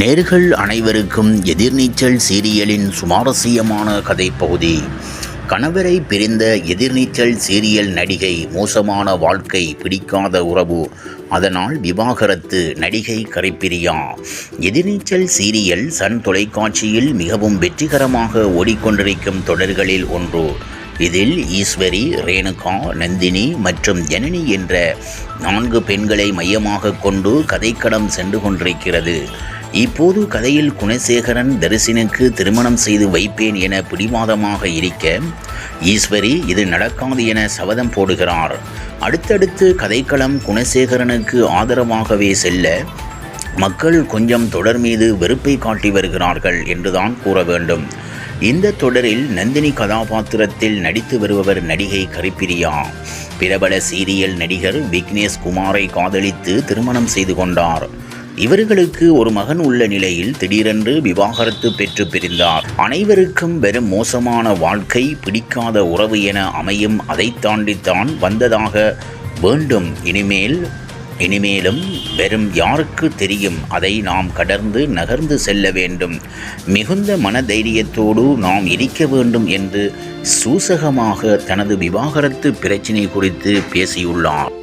நேர்கள் அனைவருக்கும் எதிர்நீச்சல் சீரியலின் சுவாரஸ்யமான கதைப்பகுதி கணவரை பிரிந்த எதிர்நீச்சல் சீரியல் நடிகை மோசமான வாழ்க்கை பிடிக்காத உறவு. அதனால் விவாகரத்து நடிகை கரைப்பிரியா. எதிர்நீச்சல் சீரியல் சன் தொலைக்காட்சியில் மிகவும் வெற்றிகரமாக ஓடிக்கொண்டிருக்கும் தொடர்களில் ஒன்று. இதில் ஈஸ்வரி ரேணுகா நந்தினி மற்றும் ஜனனி என்ற நான்கு பெண்களை மையமாக கொண்டு கதைக்களம் சென்று கொண்டிருக்கிறது. இப்போது கதையில் குணசேகரன் தரிசனுக்கு திருமணம் செய்து வைப்பேன் என பிடிவாதமாக இருக்க ஈஸ்வரி இது நடக்காது என சபதம் போடுகிறார். அடுத்தடுத்து கதைக்களம் குணசேகரனுக்கு ஆதரவாகவே செல்ல மக்கள் கொஞ்சம் தொடர் மீது வெறுப்பை காட்டி வருகிறார்கள் என்றுதான் கூற வேண்டும். இந்த தொடரில் நந்தினி கதாபாத்திரத்தில் நடித்து வருபவர் நடிகை கரிப்பிரியா. பிரபல சீரியல் நடிகர் விக்னேஷ் குமாரை காதலித்து திருமணம் செய்து கொண்டார். இவர்களுக்கு ஒரு மகன் உள்ள நிலையில் திடீரென்று விவாகரத்து பெற்று பிரிந்தார். அனைவருக்கும் வெறும் மோசமான வாழ்க்கை பிடிக்காத உறவு என அமையும் அதை தாண்டித்தான் வந்ததாக வேண்டும். இனிமேல் இனிமேலும் வெறும் யாருக்கு தெரியும்? அதை நாம் கடந்து நகர்ந்து செல்ல வேண்டும். மிகுந்த மனதைரியத்தோடு நாம் இருக்க வேண்டும் என்று சூசகமாக தனது விவாகரத்து பிரச்சினை குறித்து பேசியுள்ளார்.